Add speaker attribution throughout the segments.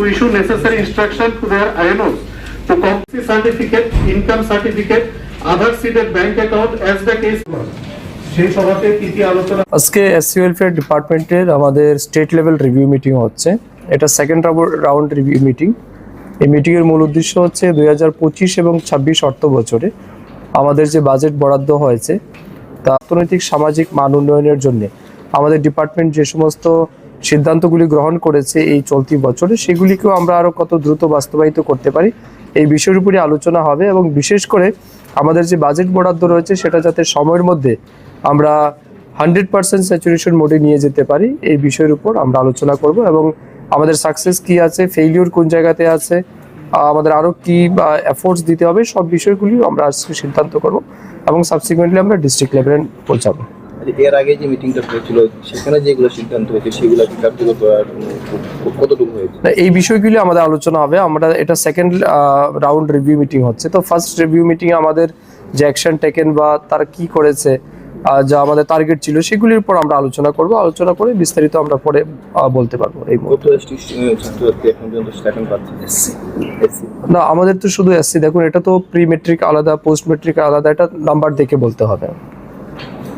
Speaker 1: to issue necessary instruction to their INOs to competency certificate, income certificate, other seated bank account as the case. সেই আলোচনা?
Speaker 2: আজকে SC welfare ডিপার্টমেন্টের আমাদের state level review meeting হচ্ছে। এটা second round review meeting এই মিটিংয়ের মূল উদ্দেশ্য হচ্ছে দুই হাজার পঁচিশ এবং ছাব্বিশ অর্থ বছরে আমাদের যে বাজেট বরাদ্দ হয়েছে তা অর্থনৈতিক সামাজিক মান উন্নয়নের জন্য। আমাদের ডিপার্টমেন্ট যে সমস্ত সিদ্ধান্তগুলি গ্রহণ করেছে এই চলতি বছরে, সেগুলিকেও আমরা আরও কত দ্রুত বাস্তবায়িত করতে পারি, এই বিষয়ের উপরে আলোচনা হবে এবং বিশেষ করে আমাদের যে বাজেট বরাদ্দ রয়েছে, সেটা যাতে সময়ের মধ্যে আমরা হান্ড্রেড পার্সেন্ট স্যাচুরেশন মোডে নিয়ে যেতে পারি, এই বিষয়ের উপর আমরা আলোচনা করব এবং আমাদের সাকসেস কি আছে ফেইলিওর কোন জায়গাতে আছে আমাদের আরও কি এফোর্টস দিতে হবে, সব বিষয়গুলি আমরা আজকে সিদ্ধান্ত করব এবং সাবসিকুয়েন্টলি আমরা ডিস্ট্রিক্ট লেভেলে পৌঁছাবো।
Speaker 3: এর আগে যে মিটিংটা হয়েছিল সেখানে যেগুলো সিদ্ধান্ত হয়েছে সেগুলো কি কার্যকর করার কতটুকু হয়েছে?
Speaker 2: না, এই বিষয়গুলি আমাদের আলোচনা হবে। আমরা এটা সেকেন্ড রাউন্ড রিভিউ মিটিং হচ্ছে। তো ফার্স্ট রিভিউ মিটিং আমাদের যে অ্যাকশন টেকেন বা তারা কি করেছে যা আমাদের টার্গেট ছিল সেগুলির উপর আমরা আলোচনা করব। আলোচনা করে বিস্তারিত আমরা পরে বলতে পারব এই মুহূর্তে।
Speaker 3: কত ছাত্রছাত্রী এখন পর্যন্ত স্টার্টিং পাচ্ছে?
Speaker 2: না আমাদের তো শুধু এসসি। দেখুন এটা তো প্রি মেট্রিক আলাদা পোস্ট মেট্রিক আলাদা এটা নাম্বার দেখে বলতে হবে।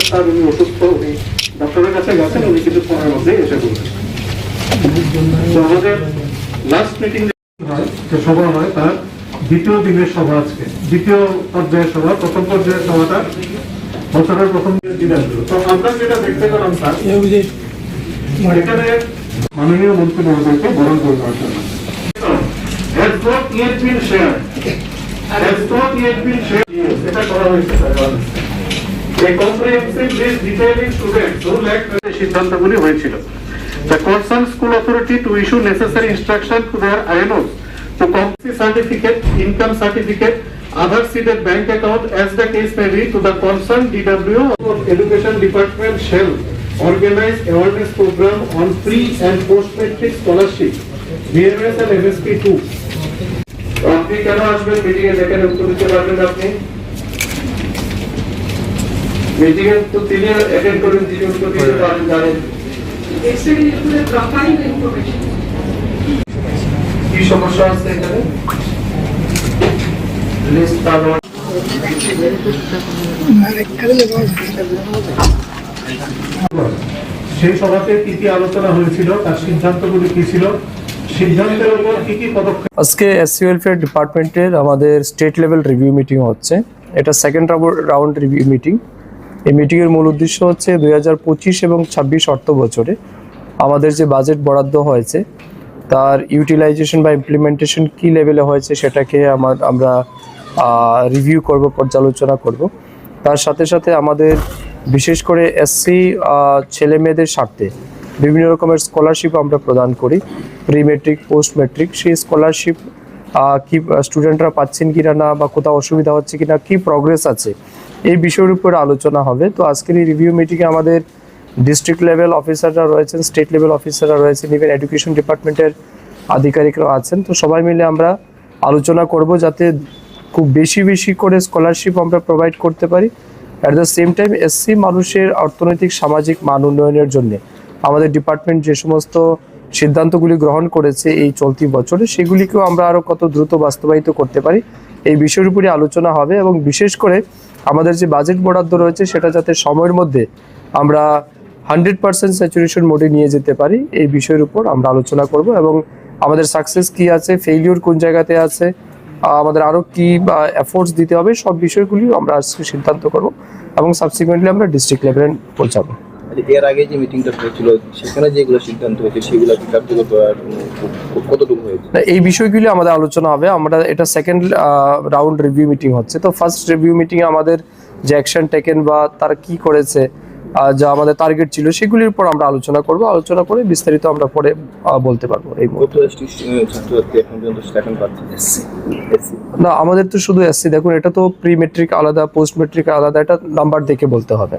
Speaker 1: স্যার উনি অসুস্থ উনি ডক্টরের কাছে গেছেন উনি কিছু সময়ের মধ্যেই এসে বলবেন তো আমাদের লাস্ট মিটিং হয় যে সভা হয় তার দ্বিতীয় দিনের সভা আজকে দ্বিতীয় পর্যায়ের সভা প্রথম পর্যায়ের সভাটা বছরের প্রথম। তো আমরা যেটা দেখতে পেলাম স্যার এখানে মাননীয় মন্ত্রী মহোদয়কে বরণ করে দেওয়ার জন্য Has not yet been shared. Has not yet been shared. Yes, এটা করা হয়েছে স্যার সিদ্ধান্তগুলি হয়েছিল The concerned school authority to issue necessary instruction to their INOs to competency certificate, income certificate, other seated bank account as the case may be to the concerned DWO of Education Department shall organize awareness program on pre and post matric scholarship, BMS and MSP two. আপনি কেন আসবেন meeting এ যেখানে উত্তর দিতে পারবেন আপনি meeting এ তো তিনি অ্যাটেন্ড করেন তিনি উত্তর দিতে পারেন জানেন. কি সমস্যা আছে এখানে? লিস্ট তারপর সেই সভাতে কি কি আলোচনা হয়েছিল তার সিদ্ধান্তগুলি কি ছিল? সিদ্ধান্তের উপর কি কি পদক্ষেপ
Speaker 2: আজকে এসসি ওয়েলফেয়ার ডিপার্টমেন্টের আমাদের স্টেট লেভেল রিভিউ মিটিং হচ্ছে। এটা সেকেন্ড রাউন্ড রিভিউ মিটিং এই মিটিংয়ের মূল উদ্দেশ্য হচ্ছে দুই হাজার পঁচিশ এবং ছাব্বিশ অর্থ বছরে আমাদের যে বাজেট বরাদ্দ হয়েছে, তার ইউটিলাইজেশন বা ইমপ্লিমেন্টেশন কি লেভেলে হয়েছে সেটাকে আমার, আমরা রিভিউ করব, পর্যালোচনা করব। তার সাথে সাথে আমাদের বিশেষ করে এসসি ছেলে মেয়েদের স্বার্থে বিভিন্ন রকমের স্কলারশিপ আমরা প্রদান করি। প্রি মেট্রিক পোস্ট মেট্রিক সেই স্কলারশিপ কি স্টুডেন্টরা পাচ্ছেন কিনা না বা কোথাও অসুবিধা হচ্ছে কিনা, কি প্রগ্রেস আছে এই বিষয়ের উপর আলোচনা হবে। তো আজকের এই রিভিউ মিটিংয়ে আমাদের ডিস্ট্রিক্ট লেভেল অফিসাররা রয়েছেন স্টেট লেভেল অফিসাররা রয়েছেন ইভেন এডুকেশন ডিপার্টমেন্টের আধিকারিকরা আছেন। তো সবাই মিলে আমরা আলোচনা করব যাতে খুব বেশি বেশি করে স্কলারশিপ আমরা প্রোভাইড করতে পারি। At the same time SC মানুষের অর্থনৈতিক, সামাজিক মান উন্নয়নের জন্য আমাদের ডিপার্টমেন্ট যে সমস্ত সিদ্ধান্তগুলি গ্রহণ করেছে এই চলতি বছরে, সেগুলিকেও আমরা আরও কত দ্রুত বাস্তবায়িত করতে পারি। এই বিষয়ের উপরে আলোচনা হবে এবং বিশেষ করে আমাদের যে বাজেট বরাদ্দ রয়েছে, সেটা যাতে সময়ের মধ্যে আমরা হান্ড্রেড পার্সেন্ট স্যাচুরেশন মোডে নিয়ে যেতে পারি, এই বিষয়ের উপর আমরা আলোচনা করব এবং আমাদের সাকসেস কি আছে ফেইলিওর কোন জায়গাতে আছে আমাদের আরও কি এফোর্টস দিতে হবে, সব বিষয়গুলিও আমরা আজকে সিদ্ধান্ত করব এবং সাবসিকুয়েন্টলি আমরা ডিস্ট্রিক্ট লেভেলে পৌঁছাবো।
Speaker 3: এর আগে যে মিটিংটা হয়েছিল সেখানে যেগুলো সিদ্ধান্ত হয়েছে সেগুলো কি কার্যকর করার কতটুকু হয়েছে?
Speaker 2: না, এই বিষয়গুলি আমাদের আলোচনা হবে। আমরা এটা সেকেন্ড রাউন্ড রিভিউ মিটিং হচ্ছে। তো ফার্স্ট রিভিউ মিটিংয়ে আমাদের যে অ্যাকশন টেকেন বা তারা কি করেছে যা আমাদের টার্গেট ছিল সেগুলির উপর আমরা আলোচনা করব। আলোচনা করে বিস্তারিত আমরা পরে বলতে পারব এই না আমাদের তো শুধু এসসি দেখুন এটা তো প্রি মেট্রিক আলাদা পোস্ট মেট্রিক আলাদা এটা নাম্বার দেখে বলতে হবে।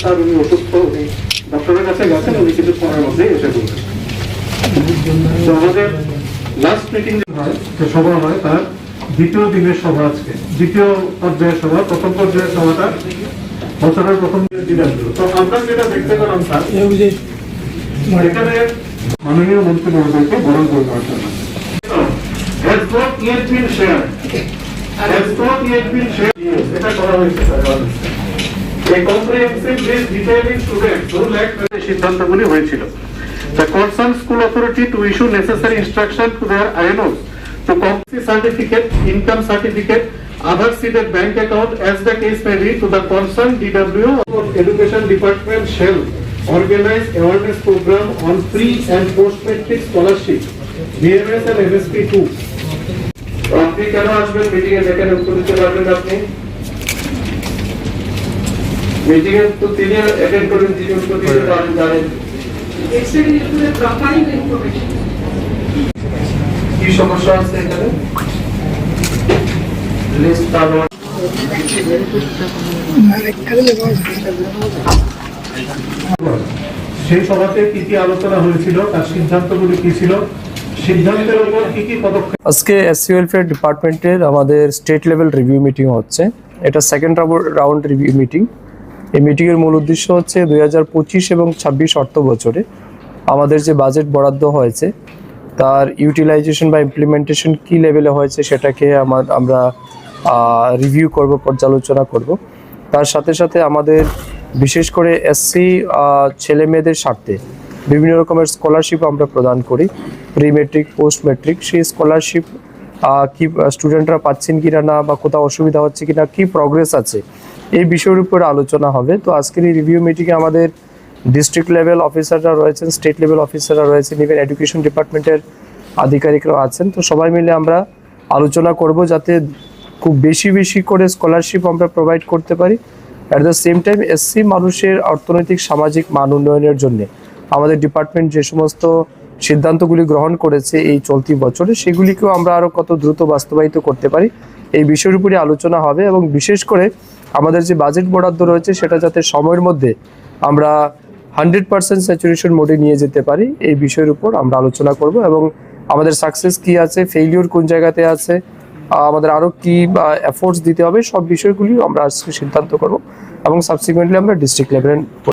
Speaker 1: স্যার উনি অসুস্থ, উনি ডক্টরের কাছে গেছেন, উনি পরের মধ্যেই এসে বলবেন। তো আমাদের লাস্ট মিটিং হয় সভা হয়, তার দ্বিতীয় দিনের সভা আজকে। দ্বিতীয় পর্যায়ের সভা, প্রথম পর্যায়ের সভাটা বছরের প্রথম দিনের। তো আমরা যেটা দেখতে পেলাম, স্যার, এখানে মাননীয় মন্ত্রী মহোদয়কে বরণ করে দেওয়ার জন্য। এটা করা হয়েছে A comprehensive list detailing students who সিদ্ধান্তগুলি হয়েছিল The concerned school authority to issue necessary instruction to their INOs to competency certificate, income certificate, other seated bank account as the case may be to the concerned DW or Education Department shall organize awareness program on pre and post matric scholarship, BMS and MSP too. আপনি কেন আসবেন meeting যেখানে উত্তর দিতে পারবেন আপনি meeting এ তো তিনি অ্যাটেন্ড করেন তিনি উত্তর দিতে পারেন জানেন. কি সমস্যা আছে এখানে? লিস্ট তাহলে সেই সভাতে কি কি আলোচনা হয়েছিল তার সিদ্ধান্তগুলি কি ছিল? সিদ্ধান্তের উপর কি কি পদক্ষেপ
Speaker 2: আজকে এসসি ওয়েলফেয়ার ডিপার্টমেন্টের আমাদের স্টেট লেভেল রিভিউ মিটিং হচ্ছে। এটা সেকেন্ড রাউন্ড রিভিউ মিটিং এই মিটিংয়ের মূল উদ্দেশ্য হচ্ছে দুই হাজার পঁচিশ এবং ছাব্বিশ অর্থ বছরে আমাদের যে বাজেট বরাদ্দ হয়েছে, তার ইউটিলাইজেশন বা ইমপ্লিমেন্টেশন কি লেভেলে হয়েছে সেটাকে আমার, আমরা রিভিউ করব, পর্যালোচনা করব। তার সাথে সাথে আমাদের বিশেষ করে এসসি ছেলে মেয়েদের স্বার্থে বিভিন্ন রকমের স্কলারশিপ আমরা প্রদান করি। প্রি মেট্রিক পোস্ট মেট্রিক সেই স্কলারশিপ কি স্টুডেন্টরা পাচ্ছেন কিনা না বা কোথাও অসুবিধা হচ্ছে কিনা, কি প্রগ্রেস আছে এই বিষয়ের উপর আলোচনা হবে। তো আজকের এই রিভিউ মিটিংয়ে আমাদের ডিস্ট্রিক্ট লেভেল অফিসাররা রয়েছেন স্টেট লেভেল অফিসাররা রয়েছেন ইভেন এডুকেশন ডিপার্টমেন্টের আধিকারিকরাও আছেন। তো সবাই মিলে আমরা আলোচনা করব যাতে খুব বেশি বেশি করে স্কলারশিপ আমরা প্রোভাইড করতে পারি। At the same time SC মানুষের অর্থনৈতিক, সামাজিক মান উন্নয়নের জন্য আমাদের ডিপার্টমেন্ট যে সমস্ত সিদ্ধান্তগুলি গ্রহণ করেছে এই চলতি বছরে, সেগুলিকেও আমরা আরও কত দ্রুত বাস্তবায়িত করতে পারি। এই বিষয়ের উপরে আলোচনা হবে এবং বিশেষ করে আমাদের যে বাজেট বরাদ্দ রয়েছে, সেটা যাতে সময়ের মধ্যে আমরা হান্ড্রেড পার্সেন্ট স্যাচুরেশন মোডে নিয়ে যেতে পারি, এই বিষয়ের উপর আমরা আলোচনা করব এবং আমাদের সাকসেস কি আছে ফেইলিওর কোন জায়গাতে আছে আমাদের আরও কি এফোর্টস দিতে হবে, সব বিষয়গুলিও আমরা আজকে সিদ্ধান্ত করব এবং সাবসিকুয়েন্টলি আমরা ডিস্ট্রিক্ট লেভেলে